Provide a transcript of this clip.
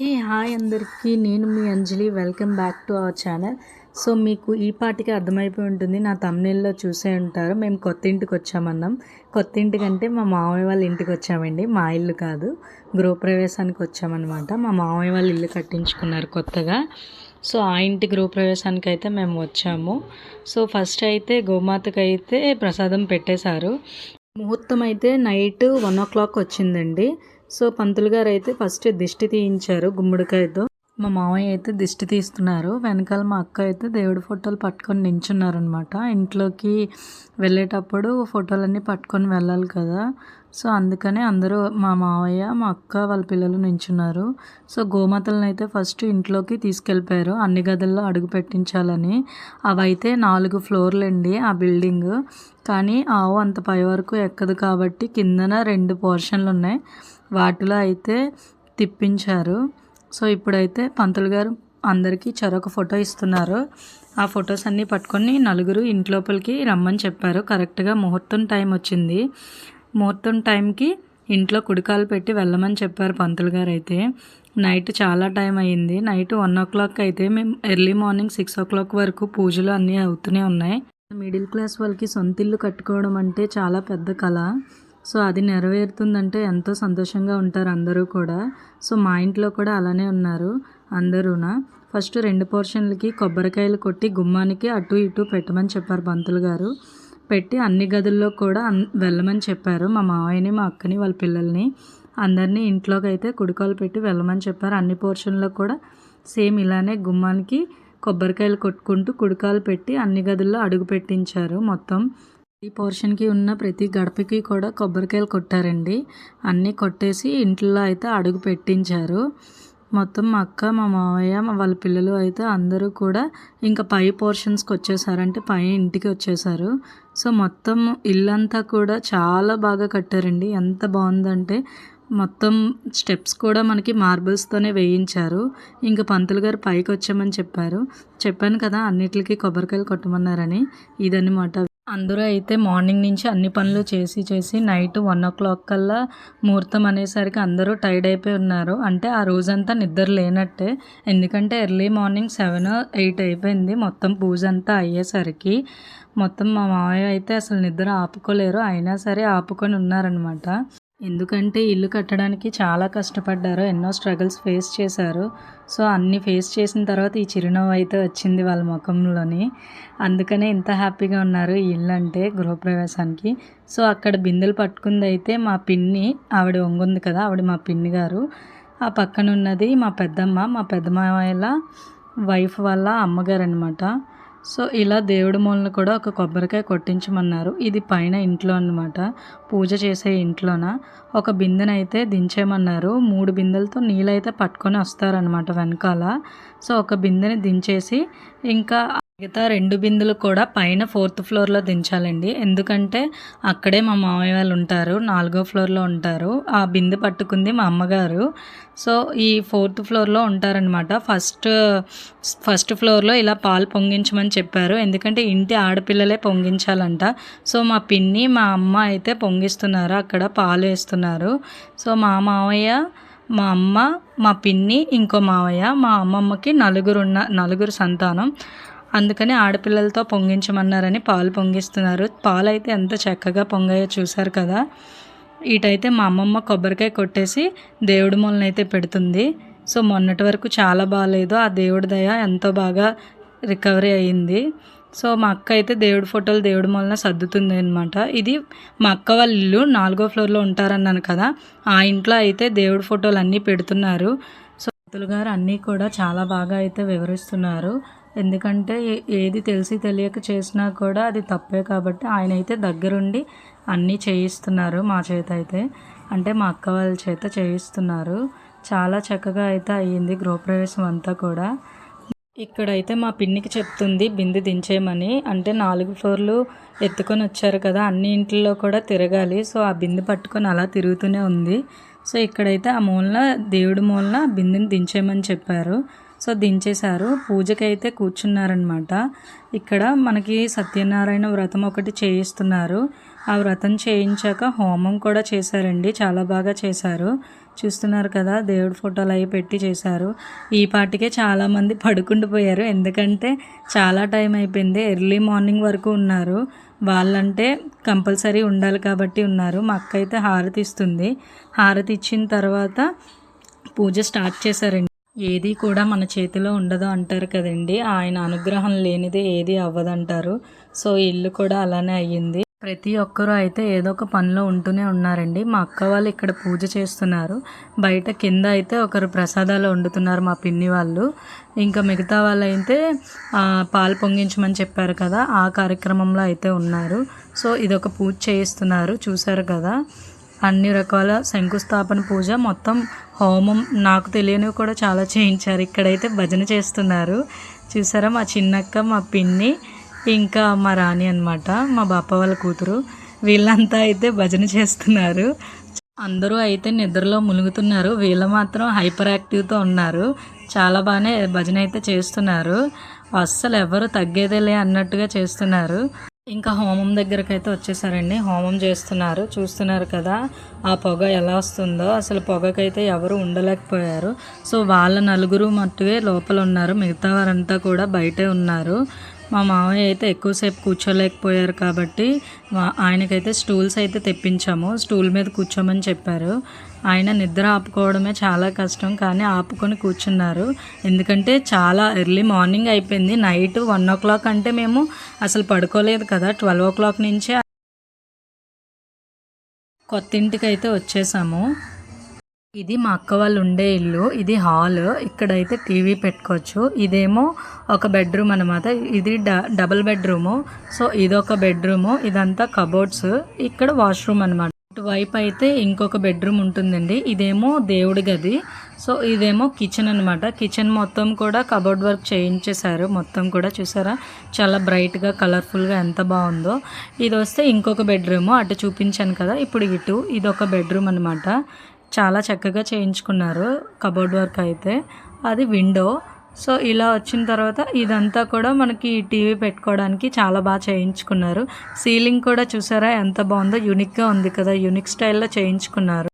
హే hi అందరికీ నేను మీ Anjali. Welcome back to our channel. So మీకు ఈ పాటికి అర్థమైపోయి ఉంటుంది నా తమిళలో చూసే ఉంటారు. మేము కొత్త ఇంటికి వచ్చామన్నాం. కొత్త ఇంటికంటే మా మామయ్య వాళ్ళ ఇంటికి వచ్చామండి. మా ఇల్లు కాదు గృహప్రవేశానికి వచ్చామన్నమాట. మా మామయ్య వాళ్ళు ఇల్లు కట్టించుకున్నారు కొత్తగా. సో ఆ ఇంటి గృహప్రవేశానికి అయితే మేము వచ్చాము. సో ఫస్ట్ అయితే గోమాతకైతే అయితే ప్రసాదం పెట్టేశారు. ముహూర్తం అయితే నైట్ వన్ ఓ క్లాక్ వచ్చిందండి. సో పంతులు గారు అయితే ఫస్ట్ దిష్టి తీయించారు గుమ్మడికాయతో. మా మామయ్య అయితే దిష్టి తీస్తున్నారు. వెనకాల మా అక్క అయితే దేవుడి ఫోటోలు పట్టుకొని నించున్నారనమాట ఇంట్లోకి వెళ్ళేటప్పుడు ఫోటోలన్నీ పట్టుకొని వెళ్ళాలి కదా. సో అందుకనే అందరూ మా మావయ్య మా అక్క వాళ్ళ పిల్లలు నించున్నారు. సో గోమాతలను అయితే ఫస్ట్ ఇంట్లోకి తీసుకెళ్ళిపోయారు. అన్ని గదుల్లో అడుగు పెట్టించాలని. అవైతే నాలుగు ఫ్లోర్లండి ఆ బిల్డింగ్. కానీ ఆవు అంత పై వరకు ఎక్కదు కాబట్టి కిందన రెండు పోర్షన్లు ఉన్నాయి. వాటిలో అయితే తిప్పించారు. సో ఇప్పుడైతే పంతులు గారు అందరికీ చెరొక ఫోటో ఇస్తున్నారు. ఆ ఫొటోస్ అన్నీ పట్టుకొని నలుగురు ఇంట్లోపలికి రమ్మని చెప్పారు. కరెక్ట్గా ముహూర్తం టైం వచ్చింది. ముహూర్తం టైంకి ఇంట్లో కుడికాలు పెట్టి వెళ్ళమని చెప్పారు పంతులు గారు అయితే. నైట్ చాలా టైం అయ్యింది. నైట్ వన్ ఓ క్లాక్ అయితే మేము early morning six o'clock వరకు పూజలు అన్నీ అవుతూనే ఉన్నాయి. మిడిల్ క్లాస్ వాళ్ళకి సొంత ఇల్లు కట్టుకోవడం అంటే చాలా పెద్ద కళ. సో అది నెరవేరుతుందంటే ఎంతో సంతోషంగా ఉంటారు అందరూ కూడా. సో మా ఇంట్లో కూడా అలానే ఉన్నారు అందరూనా. ఫస్ట్ రెండు పోర్షన్లకి కొబ్బరికాయలు కొట్టి గుమ్మానికి అటు ఇటు పెట్టమని చెప్పారు పంతులు గారు. పెట్టి అన్ని గదుల్లో కూడా వెళ్ళమని చెప్పారు. మా మావయ్యని మా అక్కని వాళ్ళ పిల్లల్ని అందరినీ ఇంట్లోకి అయితే కుడికాలు పెట్టి వెళ్ళమని చెప్పారు. అన్ని పోర్షన్లో కూడా సేమ్ ఇలానే గుమ్మానికి కొబ్బరికాయలు కొట్టుకుంటూ కుడికాలు పెట్టి అన్ని గదుల్లో అడుగు పెట్టించారు మొత్తం. ఈ పోర్షన్కి ఉన్న ప్రతి గడపకి కూడా కొబ్బరికాయలు కొట్టారండి. అన్నీ కొట్టేసి ఇంట్లో అయితే అడుగు పెట్టించారు. మొత్తం మా అక్క మా మావయ్య మా వాళ్ళ పిల్లలు అయితే అందరూ కూడా ఇంకా పై పోర్షన్స్కి వచ్చేసారు అంటే పై ఇంటికి వచ్చేసారు. సో మొత్తం ఇల్లంతా కూడా చాలా బాగా కట్టారండి. ఎంత బాగుందంటే మొత్తం స్టెప్స్ కూడా మనకి మార్బుల్స్తోనే వేయించారు. ఇంకా పంతులు గారు పైకి వచ్చామని చెప్పారు. చెప్పాను కదా అన్నిటికీ కొబ్బరికాయలు కొట్టమన్నారని. ఇదన్నమాట అందరూ అయితే మార్నింగ్ నుంచి అన్ని పనులు చేసి చేసి నైట్ వన్ ఓ క్లాక్ కల్లా ముహూర్తం అనేసరికి అందరూ టైర్డ్ అయిపోయి ఉన్నారు. అంటే ఆ రోజంతా నిద్ర లేనట్టే. ఎందుకంటే ఎర్లీ మార్నింగ్ సెవెన్ ఎయిట్ అయిపోయింది. మొత్తం పూజ అంతా అయ్యేసరికి మొత్తం మా మావయ్య అయితే అసలు నిద్ర ఆపుకోలేరు. అయినా సరే ఆపుకొని ఉన్నారనమాట ఎందుకంటే ఇల్లు కట్టడానికి చాలా కష్టపడ్డారు ఎన్నో స్ట్రగుల్స్ ఫేస్ చేశారు. సో అన్నీ ఫేస్ చేసిన తర్వాత ఈ చిరునవ్వు అయితే వచ్చింది వాళ్ళ ముఖంలోని. అందుకనే ఇంత హ్యాపీగా ఉన్నారు ఈ ఇల్లు అంటే గృహప్రవేశానికి. సో అక్కడ బిందెలు పట్టుకుంది అయితే మా పిన్ని ఆవిడ ఒంగుంది కదా ఆవిడ మా పిన్ని గారు. ఆ పక్కన ఉన్నది మా పెద్దమ్మ మా పెద్దమ్మాయిల వైఫ్ వాళ్ళ అమ్మగారు అనమాట సో ఇలా దేవుడి మూలన కూడా ఒక కొబ్బరికాయ కొట్టించమన్నారు. ఇది పైన ఇంట్లో అనమాట పూజ చేసే ఇంట్లోన ఒక బిందెనైతే దించేయమన్నారు. మూడు బిందెలతో నీళ్ళైతే పట్టుకొని వస్తారనమాట వెనకాల. సో ఒక బిందెని దించేసి ఇంకా మిగతా రెండు బిందులు కూడా పైన ఫోర్త్ ఫ్లోర్లో దించాలండి. ఎందుకంటే అక్కడే మా మామయ్య వాళ్ళు ఉంటారు నాలుగో ఫ్లోర్లో ఉంటారు. ఆ బిందె పట్టుకుంది మా అమ్మగారు. సో ఈ ఫోర్త్ ఫ్లోర్లో ఉంటారనమాట ఫస్ట్ ఫస్ట్ ఫ్లోర్లో ఇలా పాలు పొంగించమని చెప్పారు. ఎందుకంటే ఇంటి ఆడపిల్లలే పొంగించాలంట. సో మా పిన్ని మా అమ్మ అయితే పొంగిస్తున్నారు అక్కడ పాలు వేస్తున్నారు. సో మా మామయ్య మా అమ్మ మా పిన్ని ఇంకో మావయ్య మా అమ్మమ్మకి నలుగురు ఉన్న నలుగురు సంతానం. అందుకని ఆడపిల్లలతో పొంగించమన్నారని పాలు పొంగిస్తున్నారు. పాలు అయితే ఎంత చక్కగా పొంగాయో చూశారు కదా. ఇటైతే మా అమ్మమ్మ కొబ్బరికాయ కొట్టేసి దేవుడి మూలనైతే పెడుతుంది. సో మొన్నటి వరకు చాలా బాగాలేదు ఆ దేవుడి దయ ఎంతో బాగా రికవరీ అయ్యింది. సో మా అక్క అయితే దేవుడి ఫోటోలు దేవుడి మూలన సర్దుతుంది అనమాట ఇది మా అక్క వాళ్ళ ఇల్లు నాలుగో ఫ్లోర్లో ఉంటారన్నాను కదా. ఆ ఇంట్లో అయితే దేవుడి ఫోటోలు అన్నీ పెడుతున్నారు. సో గారు అన్నీ కూడా చాలా బాగా అయితే వివరిస్తున్నారు. ఎందుకంటే ఏది తెలిసి తెలియక చేసినా కూడా అది తప్పే కాబట్టి ఆయన అయితే దగ్గరుండి అన్నీ చేయిస్తున్నారు మా చేత అయితే. అంటే మా అక్క వాళ్ళ చేత చేయిస్తున్నారు. చాలా చక్కగా అయితే అయ్యింది గృహప్రవేశం అంతా కూడా. ఇక్కడైతే మా పిన్నికి చెప్తుంది బింది దించేయమని. అంటే నాలుగు ఫ్లోర్లు ఎత్తుకొని వచ్చారు కదా అన్ని ఇంట్లో కూడా తిరగాలి. సో ఆ బింది పట్టుకొని అలా తిరుగుతూనే ఉంది. సో ఇక్కడైతే ఆ మూలన దేవుడి మూలన బిందెని దించేయమని చెప్పారు. సో దించేశారు. పూజకైతే కూర్చున్నారనమాట ఇక్కడ మనకి సత్యనారాయణ వ్రతం ఒకటి చేయిస్తున్నారు. ఆ వ్రతం చేయించాక హోమం కూడా చేశారండి. చాలా బాగా చేశారు. చూస్తున్నారు కదా దేవుడి ఫోటోలు అవి పెట్టి చేశారు. ఈ పాటికే చాలామంది పడుకుండిపోయారు ఎందుకంటే చాలా టైం అయిపోయింది. ఎర్లీ మార్నింగ్ వరకు ఉన్నారు. వాళ్ళంటే కంపల్సరీ ఉండాలి కాబట్టి ఉన్నారు. మా అక్క అయితే హారతి ఇస్తుంది. హారతి ఇచ్చిన తర్వాత పూజ స్టార్ట్ చేశారండి. ఏది కూడా మన చేతిలో ఉండదు అంటారు కదండి. ఆయన అనుగ్రహం లేనిది ఏది అవ్వదంటారు. సో ఇల్లు కూడా అలానే అయ్యింది. ప్రతి ఒక్కరూ అయితే ఏదో ఒక పనిలో ఉంటూనే ఉన్నారండి. మా అక్క వాళ్ళు ఇక్కడ పూజ చేస్తున్నారు. బయట కింద అయితే ఒకరు ప్రసాదాలు వండుతున్నారు మా పిన్ని వాళ్ళు. ఇంకా మిగతా వాళ్ళు అయితే పాలు పొంగించమని చెప్పారు కదా ఆ కార్యక్రమంలో అయితే ఉన్నారు. సో ఇదొక పూజ చేయిస్తున్నారు. చూసారు కదా? అన్ని రకాల శంకుస్థాపన పూజ మొత్తం హోమం నాకు తెలియనివి కూడా చాలా చేయించారు. ఇక్కడైతే భజన చేస్తున్నారు. చూసారా మా చిన్నక్క మా పిన్ని ఇంకా మా రాణి అన్నమాట మా బాప వాళ్ళ కూతురు. వీళ్ళంతా అయితే భజన చేస్తున్నారు. అందరూ అయితే నిద్రలో మునుగుతున్నారు. వీళ్ళు మాత్రం హైపర్ యాక్టివ్తో ఉన్నారు. చాలా బాగానే భజన అయితే చేస్తున్నారు. అస్సలు ఎవరు తగ్గేదేలే అన్నట్టుగా చేస్తున్నారు. ఇంకా హోమం దగ్గరకు అయితే వచ్చేసారండి. హోమం చేస్తున్నారు. చూస్తున్నారు కదా ఆ పొగ ఎలా వస్తుందో. అసలు పొగకైతే ఎవరు ఉండలేకపోయారు. సో వాళ్ళ నలుగురు మట్టువే లోపల ఉన్నారు మిగతా వారంతా కూడా బయటే ఉన్నారు. మా మామయ్య అయితే ఎక్కువసేపు కూర్చోలేకపోయారు కాబట్టి ఆయనకైతే స్టూల్స్ అయితే తెప్పించాము. స్టూల్ మీద కూర్చోమని చెప్పారు. ఆయన నిద్ర ఆపుకోవడమే చాలా కష్టం కానీ ఆపుకొని కూర్చున్నారు. ఎందుకంటే చాలా ఎర్లీ మార్నింగ్ అయిపోయింది. నైట్ వన్ ఓ క్లాక్ అంటే మేము అసలు పడుకోలేదు కదా. ట్వెల్వ్ ఓ క్లాక్ నుంచే కొత్త ఇంటికి అయితే వచ్చేసాము. ఇది మా అక్క వాళ్ళు ఉండే ఇల్లు. ఇది హాల్. ఇక్కడైతే టీవీ పెట్టుకోవచ్చు. ఇదేమో ఒక బెడ్రూమ్ అనమాట ఇది డ డబుల్ బెడ్రూము. సో ఇదొక బెడ్రూము. ఇదంతా కబోర్డ్స్. ఇక్కడ వాష్రూమ్ అనమాట ఇటువైపు అయితే ఇంకొక బెడ్రూమ్ ఉంటుందండి. ఇదేమో దేవుడి గది. సో ఇదేమో కిచెన్ అనమాట కిచెన్ మొత్తం కూడా కబోర్డ్ వర్క్ చేయించేశారు. మొత్తం కూడా చూసారా? చాలా బ్రైట్గా కలర్ఫుల్గా ఎంత బాగుందో. ఇది వస్తే ఇంకొక బెడ్రూమ్. అటు చూపించాను కదా. ఇప్పుడు ఇటు ఇది ఒక బెడ్రూమ్ అనమాట చాలా చక్కగా చేయించుకున్నారు కబోర్డ్ వర్క్ అయితే. అది విండో. సో ఇలా వచ్చిన తర్వాత ఇదంతా కూడా మనకి టీవీ పెట్టుకోవడానికి చాలా బాగా చేయించుకున్నారు. సీలింగ్ కూడా చూసారా? ఎంత బాగుందో యూనిక్గా ఉంది కదా. యూనిక్ స్టైల్లో చేయించుకున్నారు.